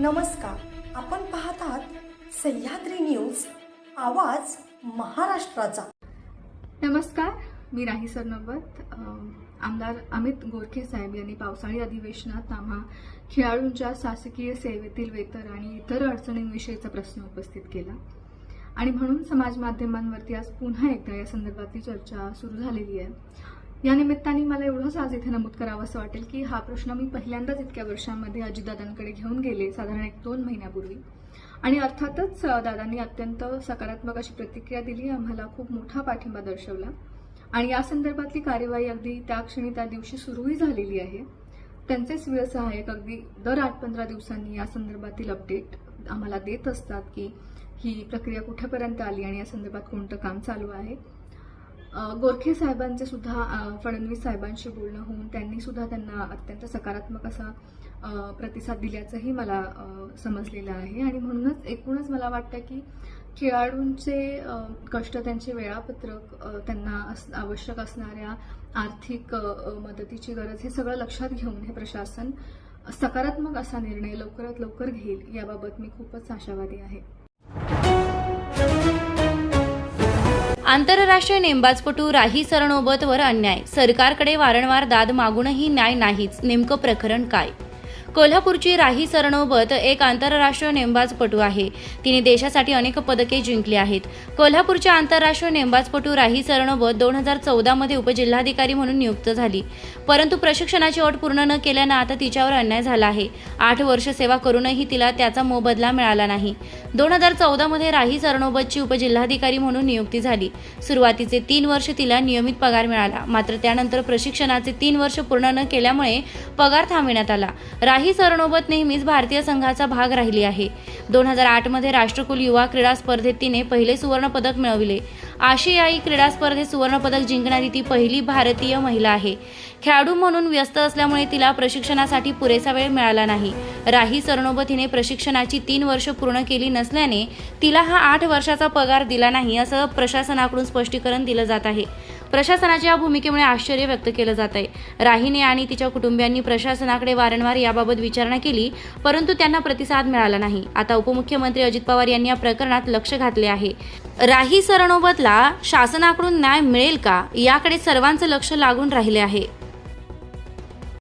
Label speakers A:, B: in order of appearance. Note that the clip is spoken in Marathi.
A: नमस्कार. आपण पाहत आहात सह्याद्री न्यूज आवाज महाराष्ट्राचा.
B: नमस्कार मी राही सरनवत. आमदार अमित गोरखे साहेब यांनी पावसाळी अधिवेशनात आम्हा खेळाडूंच्या शासकीय सेवेतील वेतन आणि इतर अडचणींविषयीचा प्रश्न उपस्थित केला. आणि म्हणून समाज माध्यमांवरती आज पुन्हा एकदा या संदर्भातली चर्चा सुरू झालेली आहे. या निमित्ताने मला एवढंच आज इथे नमूद करावं असं वाटेल की हा प्रश्न मी पहिल्यांदाच इतक्या वर्षांमध्ये अजितदादांकडे घेऊन गेले साधारण एक दोन महिन्यापूर्वी. आणि अर्थातच दादांनी अत्यंत सकारात्मक अशी प्रतिक्रिया दिली आम्हाला खूप मोठा पाठिंबा दर्शवला. आणि या संदर्भातली कार्यवाही अगदी त्या क्षणी त्या दिवशी सुरूही झालेली आहे. त्यांचेच वेळ सहाय्यक अगदी दर आठ पंधरा दिवसांनी या संदर्भातील अपडेट आम्हाला देत असतात की ही प्रक्रिया कुठेपर्यंत आली आणि या संदर्भात कोणतं काम चालू आहे. गोरखे साहेबांचे सुद्धा फडणवीस साहेबांशी बोलणं होऊन त्यांनी सुद्धा त्यांना अत्यंत सकारात्मक असा प्रतिसाद दिल्याचंही मला समजलेलं आहे. आणि म्हणूनच एकूणच मला वाटतं की खेळाडूंचे कष्ट त्यांचे वेळापत्रक त्यांना अस- आवश्यक असणाऱ्या आर्थिक मदतीची गरज हे सगळं लक्षात घेऊन हे प्रशासन सकारात्मक असा निर्णय लवकरात लवकर घेईल याबाबत मी खूपच आशावादी आहे.
C: आंतरराष्ट्रीय नेमबाजपटू राही सरनोबतवर अन्याय. सरकारकडे वारंवार दाद मागूनही न्याय नाहीच. नेमकं प्रकरण काय? कोल्हापूरची राही सरनोबत एक आंतरराष्ट्रीय नेमबाजपटू आहे. तिने देशासाठी अनेक पदके जिंकली आहेत. कोल्हापूरच्या आंतरराष्ट्रीय नेमबाजपटू राही सरनोबत दोन हजार चौदामध्ये उपजिल्हाधिकारी म्हणून नियुक्त झाली. परंतु प्रशिक्षणाची अट पूर्ण न केल्यानं आता तिच्यावर अन्याय झाला आहे. आठ वर्ष सेवा करूनही तिला त्याचा मोबदला मिळाला नाही. दोन हजार चौदामध्ये राही सरनोबतची उपजिल्हाधिकारी म्हणून नियुक्ती झाली. सुरुवातीचे तीन वर्ष तिला नियमित पगार मिळाला. मात्र त्यानंतर प्रशिक्षणाचे तीन वर्ष पूर्ण न केल्यामुळे पगार थांबविण्यात आला. राही सरनोबत नेहमीच भारतीय संघाचा भाग राहिली आहे. दोन हजार आठमध्ये राष्ट्रकुल युवा क्रीडा स्पर्धेत तिने पहिले सुवर्णपदक मिळविले. आशियाई क्रीडा स्पर्धेत सुवर्णपदक जिंकणारी ती पहिली भारतीय महिला आहे. खेळाडू म्हणून व्यस्त असल्यामुळे तिला प्रशिक्षणासाठी पुरेसा वेळ मिळाला नाही. राही सरनोबत हिने प्रशिक्षणाची तीन वर्ष पूर्ण केली नसल्याने तिला हा आठ वर्षाचा पगार दिला नाही असं प्रशासनाकडून स्पष्टीकरण दिलं जात आहे. प्रशासनाच्या या भूमिकेमुळे आश्चर्य व्यक्त केलं जात आहे. राहीने आणि तिच्या कुटुंबियांनी प्रशासनाकडे वारंवार याबाबत विचारणा केली परंतु त्यांना प्रतिसाद मिळाला नाही. आता उपमुख्यमंत्री अजित पवार यांनी या प्रकरणात लक्ष घातले आहे. राही सरनोबतला शासनाकडून न्याय मिळेल का? याकडे सर्वांचं लक्ष लागून राहिले आहे.